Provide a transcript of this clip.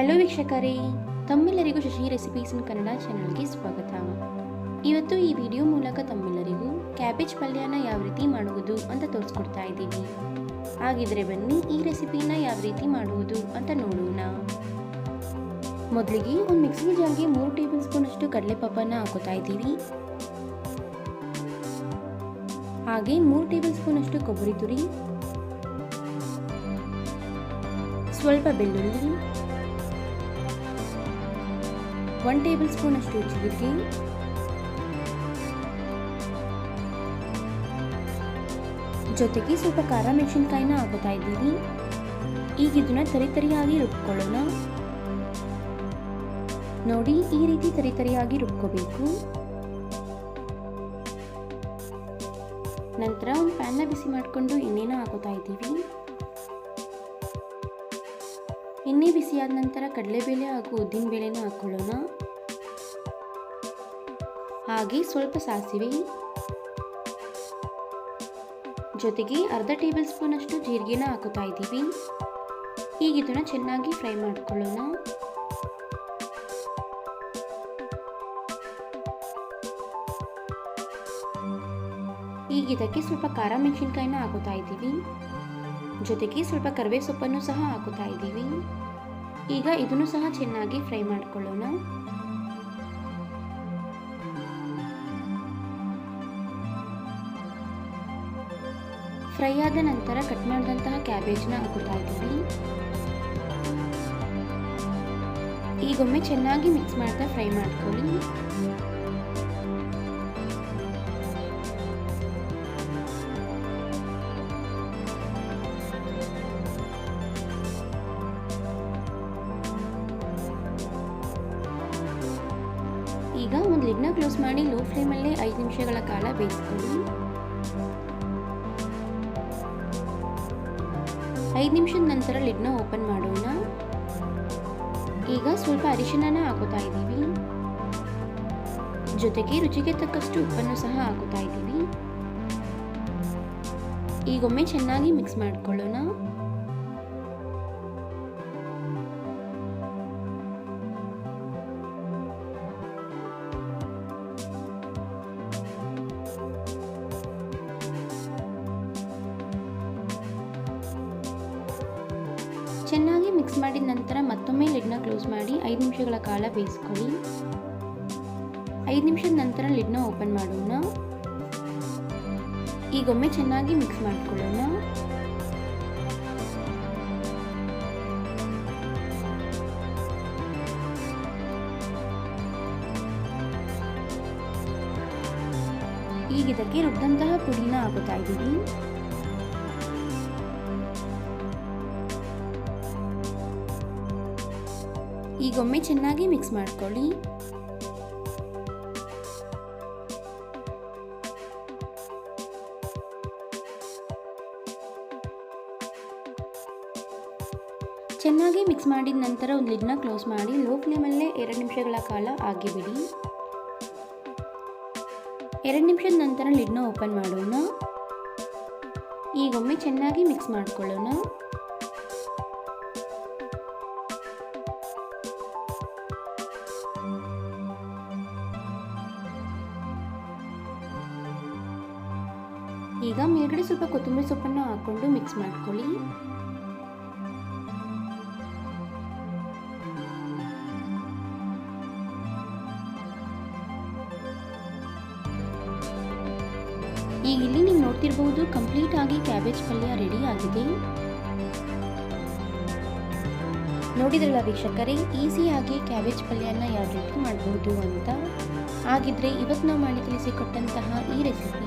Hello ವೀಕ್ಷಕರೇ, ತಮ್ಮೆಲ್ಲರಿಗೂ Shashi recipes ಇನ್ ಕನ್ನಡ ಚಾನಲ್ಗೆ ಸ್ವಾಗತ. ಇವತ್ತು ಈ ವಿಡಿಯೋ ಮೂಲಕ ತಮ್ಮೆಲ್ಲರಿಗೂ ಕ್ಯಾಬೇಜ್ ಪಲ್ಯನ ಯಾವ ರೀತಿ ಮಾಡುವುದು ಅಂತ ತೋರಿಸ್ಕೊಡ್ತಾ ಇದ್ದೀವಿ ಹಾಗಿದ್ರೆ ಬನ್ನಿ ಈ ರೆಸಿಪಿನ ಯಾವ ರೀತಿ ಮಾಡುವುದು ಅಂತ ನೋಡೋಣ. ಮೊದಲಿಗೆ ಒಂದು ಮಿಕ್ಸಿ ಜಾರ್ಗೆ ಮೂರು ಟೇಬಲ್ ಸ್ಪೂನ್ ಅಷ್ಟು ಕಡಲೆಪಪ್ಪನ ಹಾಕೋತಾ ಇದ್ದೀವಿ. ಹಾಗೆ ಮೂರು ಟೇಬಲ್ ಸ್ಪೂನ್ ಅಷ್ಟು ಕೊಬ್ಬರಿ ತುರಿ. ಸ್ವಲ್ಪ ಬೆಳ್ಳುಳ್ಳಿ. ಒನ್ ಟೇಬಲ್ ಸ್ಪೂನ್ ಅಷ್ಟು ಜೀರಿಗೆ ಜೊತೆಗೆ ಸ್ವಲ್ಪ ಖಾರ ಮೆಣಸಿನ್ಕಾಯಿನ ಹಾಕೋತಾ ಇದ್ದೀವಿ ಈಗ ಇದನ್ನ ತರಿ ತರಿಯಾಗಿ ರುಬ್ಕೊಳ್ಳೋಣ. ನೋಡಿ, ಈ ರೀತಿ ತರಿ ತರಿಯಾಗಿ ರುಬ್ಕೋಬೇಕು. ನಂತರ ಒಂದು ಪ್ಯಾನ್ನ ಬಿಸಿ ಮಾಡಿಕೊಂಡು ಎಣ್ಣೆನ ಹಾಕೋತಾ ಇದ್ದೀವಿ. ಎಣ್ಣೆ ಬಿಸಿಯಾದ ನಂತರ ಕಡಲೆಬೇಳೆ ಹಾಗೂ ಉದ್ದಿನಬೇಳೆನ ಹಾಕ್ಕೊಳ್ಳೋಣ ಹಾಗೆ ಸ್ವಲ್ಪ ಸಾಸಿವೆ ಜೊತೆಗೆ ಅರ್ಧ ಟೇಬಲ್ ಸ್ಪೂನ್ ಅಷ್ಟು ಜೀರಿಗೆನ ಹಾಕುತ್ತಾ ಇದ್ದೀವಿ. ಈಗ ಇದನ್ನು ಚೆನ್ನಾಗಿ ಫ್ರೈ ಮಾಡ್ಕೊಳ್ಳೋಣ. ಈಗ ಇದಕ್ಕೆ ಸ್ವಲ್ಪ ಖಾರ ಮೆಣಸಿನ್ಕಾಯಿನ ಹಾಕುತ್ತಾ ಇದ್ದೀವಿ. ಜೊತೆಗೆ ಸ್ವಲ್ಪ ಕರಿಬೇವು ಸೊಪ್ಪನ್ನು ಸಹ ಹಾಕುತ್ತಾ ಇದ್ದೀವಿ. ಈಗ ಇದನ್ನು ಸಹ ಚೆನ್ನಾಗಿ ಫ್ರೈ ಮಾಡಿಕೊಳ್ಳೋಣ. ಫ್ರೈ ಆದ ನಂತರ ಕಟ್ ಮಾಡಿದಂತಹ ಕ್ಯಾಬೇಜ್ನ ಹಾಕುತ್ತಾ ಇದ್ದೀವಿ. ಈಗೊಮ್ಮೆ ಚೆನ್ನಾಗಿ ಮಿಕ್ಸ್ ಮಾಡ್ತಾ ಫ್ರೈ ಮಾಡ್ಕೊಳ್ಳಿ. ಈಗ ಒಂದು ಲಿಡ್ನ ಕ್ಲೋಸ್ ಮಾಡಿ ಲೋ ಫ್ಲೇಮಲ್ಲೇ ಐದು ನಿಮಿಷಗಳ ಕಾಲ ಬೇಯಿಸ್ಕೊಳ್ಳಿ ಐದು ನಿಮಿಷದ ನಂತರ ಲಿಡ್ನ ಓಪನ್ ಮಾಡೋಣ. ಈಗ ಸ್ವಲ್ಪ ಅರಿಶಿನ ಹಾಕೋತಾ ಇದ್ದೀವಿ. ಜೊತೆಗೆ ರುಚಿಗೆ ತಕ್ಕಷ್ಟು ಉಪ್ಪನ್ನು ಸಹ ಹಾಕೋತಾ ಇದ್ದೀವಿ. ಈಗೊಮ್ಮೆ ಚೆನ್ನಾಗಿ ಮಿಕ್ಸ್ ಮಾಡ್ಕೊಳ್ಳೋಣ. ಚೆನ್ನಾಗಿ ಮಿಕ್ಸ್ ಮಾಡಿದ ನಂತರ ಮತ್ತೊಮ್ಮೆ ಲಿಡ್ನ ಕ್ಲೋಸ್ ಮಾಡಿ ಐದು ನಿಮಿಷಗಳ ಕಾಲ ಬೇಯಿಸ್ಕೊಳ್ಳಿ. ಐದು ನಿಮಿಷದ ನಂತರ ಲಿಡ್ನ ಓಪನ್ ಮಾಡೋಣ. ಈಗೊಮ್ಮೆ ಚೆನ್ನಾಗಿ ಮಿಕ್ಸ್ ಮಾಡಿಕೊಳ್ಳೋಣ. ಈಗ ಇದಕ್ಕೆ ರುಬ್ಬಂತಹ ಪುಡಿನ ಹಾಕುತ್ತಾ ಇದ್ದೀವಿ. ಈಗೊಮ್ಮೆ ಚೆನ್ನಾಗಿ ಮಿಕ್ಸ್ ಮಾಡ್ಕೊಳ್ಳಿ. ಚೆನ್ನಾಗಿ ಮಿಕ್ಸ್ ಮಾಡಿದ ನಂತರ ಒಂದು ಲಿಡ್ನ ಕ್ಲೋಸ್ ಮಾಡಿ ಲೋ ಫ್ಲೇಮಲ್ಲೇ ಎರಡು ನಿಮಿಷಗಳ ಕಾಲ ಆಗಿಬಿಡಿ. ಎರಡು ನಿಮಿಷದ ನಂತರ ಲಿಡ್ನ ಓಪನ್ ಮಾಡೋಣ. ಈಗೊಮ್ಮೆ ಚೆನ್ನಾಗಿ ಮಿಕ್ಸ್ ಮಾಡ್ಕೊಳ್ಳೋಣ. ಈಗ ಮೇಲ್ಗಡೆ ಸ್ವಲ್ಪ ಕೊತ್ತಂಬರಿ ಸೊಪ್ಪನ್ನು ಹಾಕೊಂಡು ಮಿಕ್ಸ್ ಮಾಡ್ಕೊಳ್ಳಿ. ಈಗ ಇಲ್ಲಿ ನೀವು ನೋಡ್ತಿರಬಹುದು ಕಂಪ್ಲೀಟ್ ಆಗಿ ಕ್ಯಾಬೇಜ್ ಪಲ್ಯ ರೆಡಿ ಆಗಿದೆ. ನೋಡಿದ್ರಲ್ಲ ವೀಕ್ಷಕರೇ ಈಸಿಯಾಗಿ ಕ್ಯಾಬೇಜ್ ಪಲ್ಯನ ಯಾವ ರೀತಿ ಮಾಡಬಹುದು ಅಂತ. ಹಾಗಿದ್ರೆ ಇವತ್ತು ನಾವು ಮಾಡಿ ತಿಳಿಸಿಕೊಟ್ಟಂತಹ ಈ ರೆಸಿಪಿ